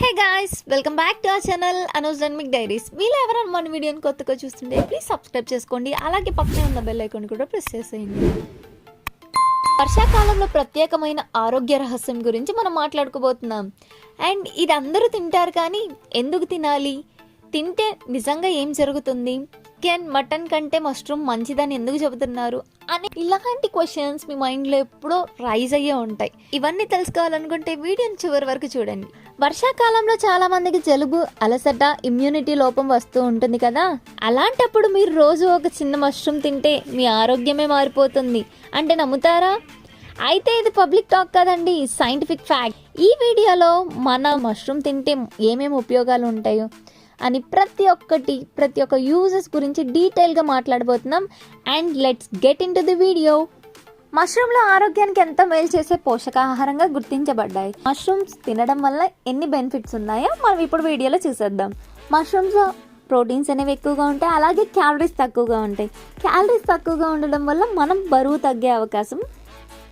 Hey guys welcome back to our channel Anu's diaries వీళ్ళు ఎవరైనా మన వీడియోని కొత్తగా చూస్తుంటే ప్లీజ్ సబ్స్క్రైబ్ చేసుకోండి. అలాగే పక్కనే ఉన్న బెల్ ఐకాన్ కూడా ప్రెస్ చేసేయండి. వర్షాకాలంలో ప్రత్యేకమైన ఆరోగ్య రహస్యం గురించి మనం మాట్లాడుకోబోతున్నాం. అండ్ ఇది అందరూ తింటారు కానీ ఎందుకు తినాలి? తింటే నిజంగా ఏం జరుగుతుంది? చికెన్ మటన్ కంటే మష్రూమ్ మంచిదని ఎందుకు చెబుతున్నారు అని ఇలాంటి క్వశ్చన్స్ మీ మైండ్లో ఎప్పుడో రైజ్ అయ్యే ఉంటాయి. ఇవన్నీ తెలుసుకోవాలనుకుంటే వీడియోని చివరి వరకు చూడండి. వర్షాకాలంలో చాలా మందికి జలుబు అలసట ఇమ్యూనిటీ లోపం వస్తూ ఉంటుంది కదా? అలాంటప్పుడు మీరు రోజు ఒక చిన్న మష్రూమ్ తింటే మీ ఆరోగ్యమే మారిపోతుంది. అంటే నమ్ముతారా? అయితే ఇది పబ్లిక్ టాక్ కదండి సైంటిఫిక్ ఫ్యాక్ట్ ఈ వీడియోలో మన మష్రూమ్ తింటే ఏమేమి ఉపయోగాలు ఉంటాయో అని ప్రతి ఒక్కటి ప్రతి ఒక్క యూజెస్ గురించి డీటెయిల్గా మాట్లాడబోతున్నాం. And let's get into the video మష్రూమ్లు ఆరోగ్యానికి ఎంత మేలు చేసే పోషకాహారంగా గుర్తించబడ్డాయి? మష్రూమ్స్ తినడం వల్ల ఎన్ని బెనిఫిట్స్ ఉన్నాయో మనం ఇప్పుడు వీడియోలో చూసేద్దాం. మష్రూమ్స్లో ప్రోటీన్స్ అనేవి ఎక్కువగా ఉంటాయి అలాగే క్యాలరీస్ తక్కువగా ఉంటాయి. క్యాలరీస్ తక్కువగా ఉండడం వల్ల మనం బరువు తగ్గే అవకాశం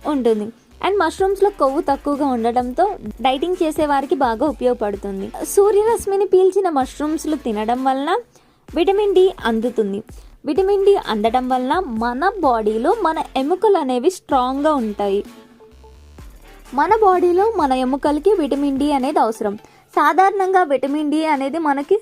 ఉంటుంది. అండ్ మష్రూమ్స్లో కొవ్వు తక్కువగా ఉండడంతో డైటింగ్ చేసే వారికి బాగా ఉపయోగపడుతుంది. సూర్యరశ్మిని పీల్చిన మష్రూమ్స్లు తినడం వలన విటమిన్ డి అందుతుంది. విటమిన్ డి అందడం వలన మన బాడీలో మన ఎముకలు అనేవి స్ట్రాంగ్గా ఉంటాయి. మన బాడీలో మన ఎముకలకి విటమిన్ డి అనేది అవసరం. సాధారణంగా విటమిన్ డి అనేది మనకి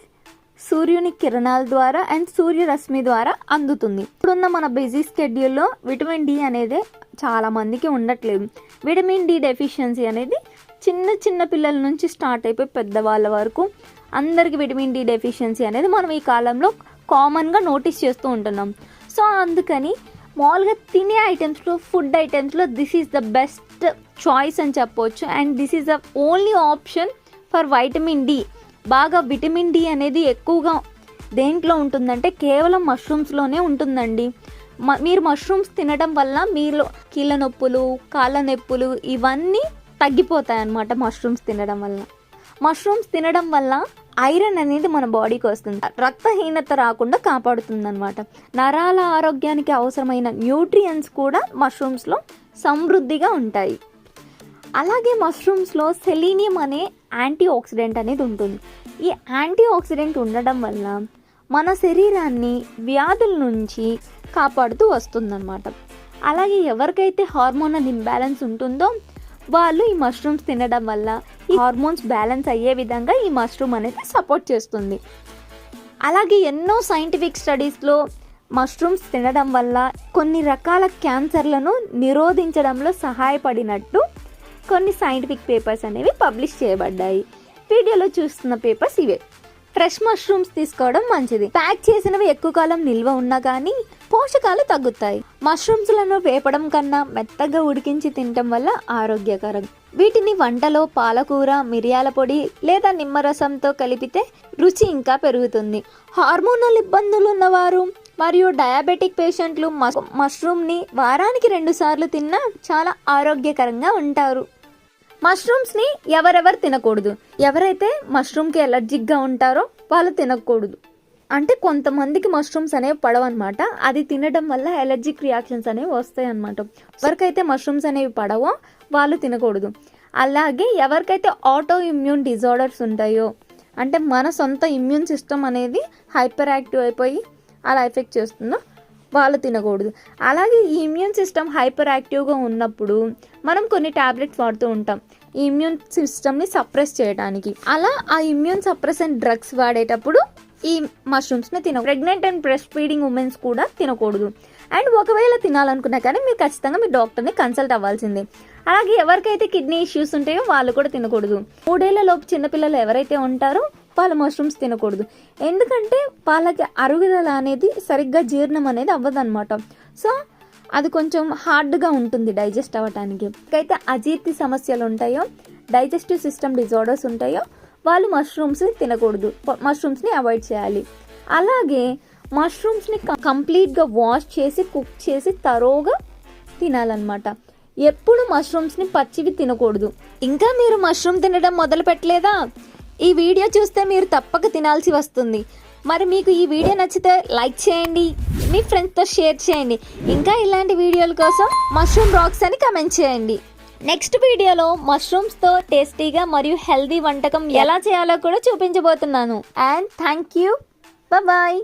సూర్యుని కిరణాల ద్వారా అండ్ సూర్యరశ్మి ద్వారా అందుతుంది. ఇప్పుడున్న మన బిజీ స్కెడ్యూల్లో విటమిన్ డి అనేది చాలా మందికి ఉండట్లేదు. విటమిన్ డి డెఫిషియన్సీ అనేది చిన్న చిన్న పిల్లల నుంచి స్టార్ట్ అయిపోయి పెద్దవాళ్ళ వరకు అందరికి విటమిన్ డి డెఫిషియన్సీ అనేది మనం ఈ కాలంలో కామన్గా నోటీస్ చేస్తూ ఉంటున్నాం. సో అందుకని మామూలుగా తినే ఐటమ్స్లో food ఐటమ్స్లో this is the best choice అని చెప్పవచ్చు and this is the only option for vitamin D. బాగా విటమిన్ డి అనేది ఎక్కువగా దేంట్లో ఉంటుందంటే కేవలం మష్రూమ్స్లోనే ఉంటుందండి. మ- మీరు మష్రూమ్స్ తినడం వల్ల మీలో కీళ్ళ నొప్పులు కాళ్ళ నొప్పులు ఇవన్నీ తగ్గిపోతాయి అన్నమాట మష్రూమ్స్ తినడం వల్ల. మష్రూమ్స్ తినడం వల్ల ఐరన్ అనేది మన బాడీకి వస్తుంది. రక్తహీనత రాకుండా కాపాడుతుంది అనమాట నరాల ఆరోగ్యానికి అవసరమైన న్యూట్రియన్స్ కూడా మష్రూమ్స్లో సమృద్ధిగా ఉంటాయి. అలాగే మష్రూమ్స్లో సెలీనియం అనే యాంటీ ఆక్సిడెంట్ అనేది ఉంటుంది. ఈ యాంటీ ఆక్సిడెంట్ ఉండడం వల్ల మన శరీరాన్ని వ్యాధుల నుంచి కాపాడుతూ వస్తుందన్నమాట. అలాగే ఎవరికైతే హార్మోనల్ ఇంబ్యాలెన్స్ ఉంటుందో వాళ్ళు ఈ మష్రూమ్స్ తినడం వల్ల ఈ హార్మోన్స్ బ్యాలెన్స్ అయ్యే విధంగా ఈ మష్రూమ్ అనేది సపోర్ట్ చేస్తుంది. అలాగే ఎన్నో సైంటిఫిక్ స్టడీస్లో మష్రూమ్స్ తినడం వల్ల కొన్ని రకాల క్యాన్సర్లను నిరోధించడంలో సహాయపడినట్టు కొన్ని సైంటిఫిక్ పేపర్స్ అనేవి పబ్లిష్ చేయబడ్డాయి. వీడియోలో చూస్తున్న పేపర్స్ ఇవే. ఫ్రెష్ మష్రూమ్స్ తీసుకోవడం మంచిది. ప్యాక్ చేసినవి ఎక్కువ కాలం నిల్వ ఉన్నా కానీ పోషకాలు తగ్గుతాయి. మష్రూమ్స్లను వేపడం కన్నా మెత్తగా ఉడికించి తినటం వల్ల ఆరోగ్యకరం. వీటిని వంటలో పాలకూర మిరియాల పొడి లేదా నిమ్మరసంతో కలిపితే రుచి ఇంకా పెరుగుతుంది. హార్మోనల్ ఇబ్బందులు ఉన్నవారు మరియు డయాబెటిక్ పేషెంట్లు మష్రూమ్ని వారానికి రెండు సార్లు తిన్నా చాలా ఆరోగ్యకరంగా ఉంటారు. మష్రూమ్స్ని ఎవరెవరు తినకూడదు. ఎవరైతే మష్రూమ్కి ఎలర్జిక్గా ఉంటారో వాళ్ళు తినకూడదు. అంటే కొంతమందికి మష్రూమ్స్ అనేవి పడవన్నమాట. అది తినడం వల్ల ఎలర్జిక్ రియాక్షన్స్ అనేవి వస్తాయి అనమాట ఎవరికైతే మష్రూమ్స్ అనేవి పడవో వాళ్ళు తినకూడదు. అలాగే ఎవరికైతే ఆటో ఇమ్యూన్ డిజార్డర్స్ ఉంటాయో అంటే మన సొంత ఇమ్యూన్ సిస్టమ్ అనేది హైపర్ యాక్టివ్ అయిపోయి అలా ఎఫెక్ట్ చేస్తుందో వాళ్ళు తినకూడదు. అలాగే ఈ ఇమ్యూన్ సిస్టమ్ హైపర్ యాక్టివ్గా ఉన్నప్పుడు మనం కొన్ని టాబ్లెట్స్ వాడుతూ ఉంటాం. ఈ ఇమ్యూన్ సిస్టమ్ని సప్రెస్ చేయడానికి. అలా ఆ ఇమ్యూన్ సప్రెసెంట్ డ్రగ్స్ వాడేటప్పుడు ఈ మష్రూమ్స్ని తిన pregnant and breastfeeding womens కూడా తినకూడదు. అండ్ ఒకవేళ తినాలనుకున్నా కానీ మీరు ఖచ్చితంగా మీ డాక్టర్ని కన్సల్ట్ అవ్వాల్సిందే. అలాగే ఎవరికైతే కిడ్నీ ఇష్యూస్ ఉంటాయో వాళ్ళు కూడా తినకూడదు. మూడేళ్ళ లోపు చిన్నపిల్లలు ఎవరైతే ఉంటారో పాల మష్రూమ్స్ తినకూడదు. ఎందుకంటే వాళ్ళకి అరుగుదల అనేది సరిగ్గా జీర్ణం అనేది అవ్వదన్నమాట. సో అది కొంచెం హార్డ్గా ఉంటుంది డైజెస్ట్ అవ్వటానికి. అయితే అజీర్తి సమస్యలు ఉంటాయో డైజెస్టివ్ సిస్టమ్ డిజార్డర్స్ ఉంటాయో వాళ్ళు మష్రూమ్స్ని తినకూడదు. మష్రూమ్స్ని అవాయిడ్ చేయాలి. అలాగే మష్రూమ్స్ని కంప్లీట్గా వాష్ చేసి కుక్ చేసి తరోగా తినాలన్నమాట. ఎప్పుడు మష్రూమ్స్ని పచ్చివి తినకూడదు. ఇంకా మీరు మష్రూమ్ తినడం మొదలు పెట్టలేదా ఈ వీడియో చూస్తే మీరు తప్పక తినాల్సి వస్తుంది. మరి మీకు ఈ వీడియో నచ్చితే లైక్ చేయండి మీ ఫ్రెండ్స్తో షేర్ చేయండి. ఇంకా ఇలాంటి వీడియోల కోసం మష్రూమ్ రాక్స్ అని కమెంట్ చేయండి. నెక్స్ట్ వీడియోలో మష్రూమ్స్తో టేస్టీగా మరియు హెల్దీ వంటకం ఎలా చేయాలో కూడా చూపించబోతున్నాను. And thank you. బాయ్